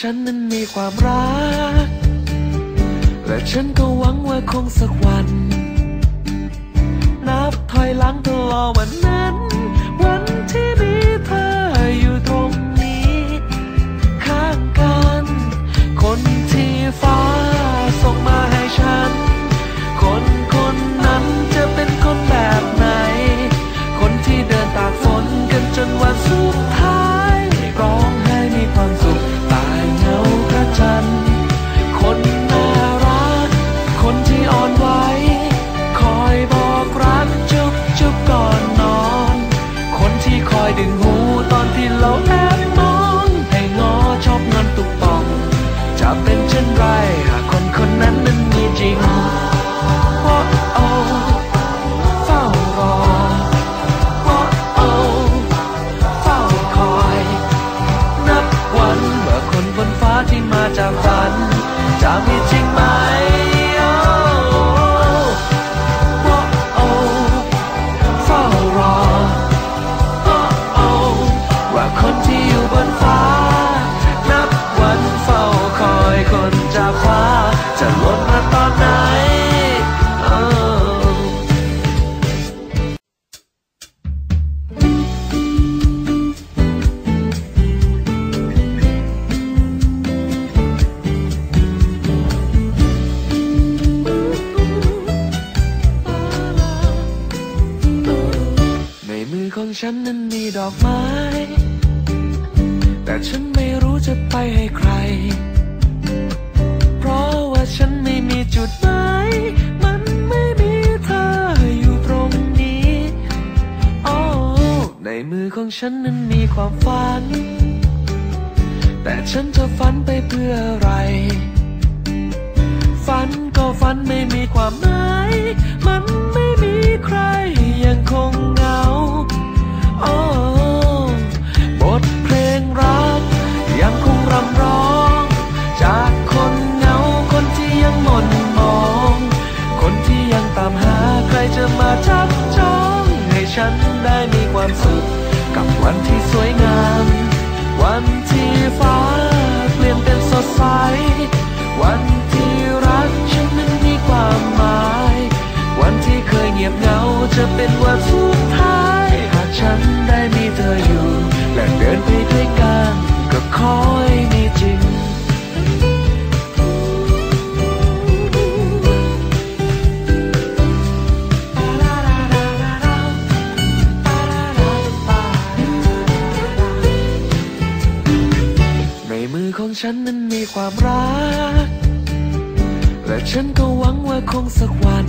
ฉันนั้นมีความรัก และฉันก็หวังว่าคงสักวัน นับถอยหลังตลอดวันนั้น ที่มาจากฝันจะมี ของฉันนั้นมีความฝัน แต่ฉันจะฝันไปเพื่ออะไร ฝันก็ฝันไม่มีความหมาย มันไม่มีใคร วันที่รักฉันมันมีความหมาย วันที่เคยเงียบเหงาจะเป็นวันสุดท้าย หากฉันได้มีเธอ ฉันนั้นมีความรัก และฉันก็หวังว่าคงสักวัน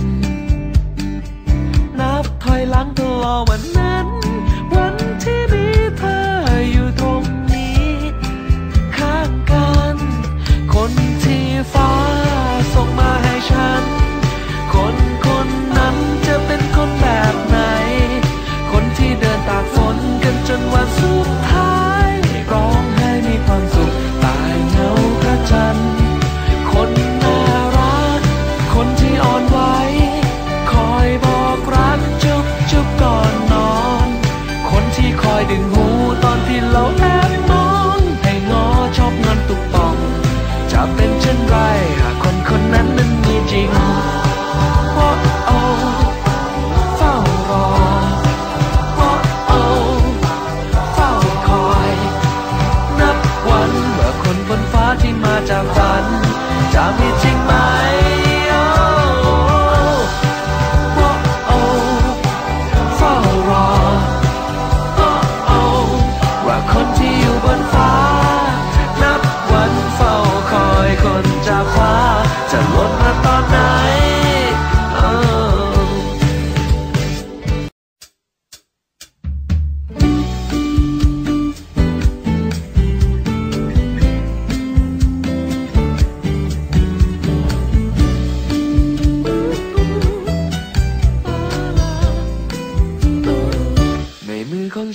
นับถอยหลังตลอดวันนั้น จากฝันจะมีจริง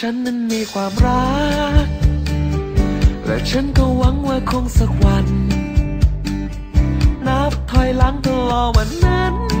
ฉันนั้นมีความรัก และฉันก็หวังว่าคงสักวัน นับถอยหลังตลอดวันนั้น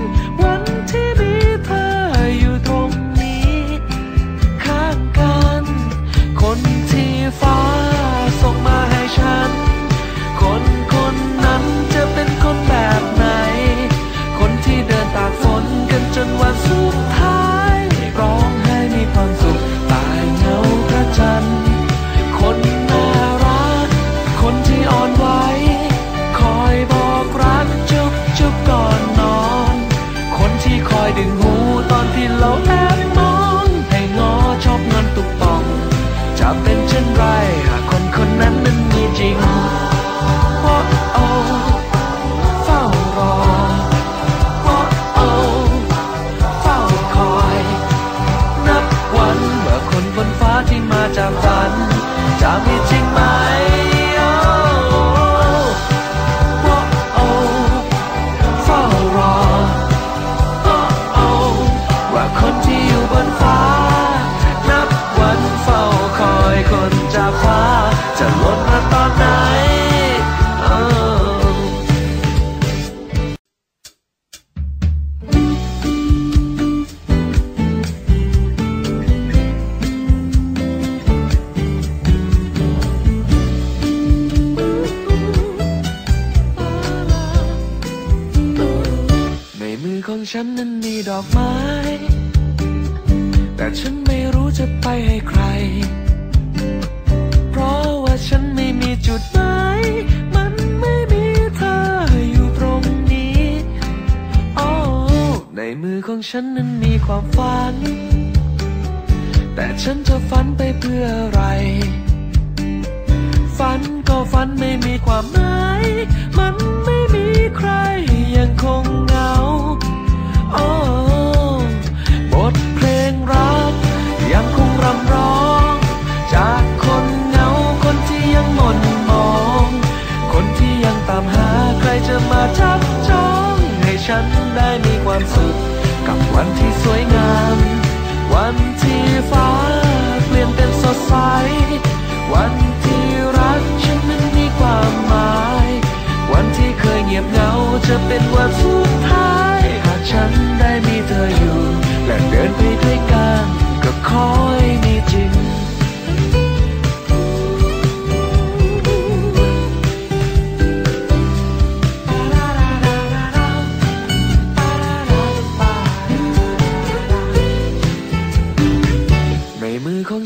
ฉันนั้นมีความฝัน แต่ฉันจะฝันไปเพื่ออะไร ฝันก็ฝันไม่มีความหมาย มันไม่มีใคร fight. One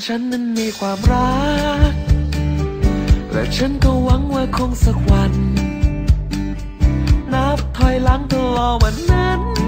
ฉันนั้นมีความรัก และฉันก็หวังว่าคงสักวัน นับถอยหลังตลอดวันนั้น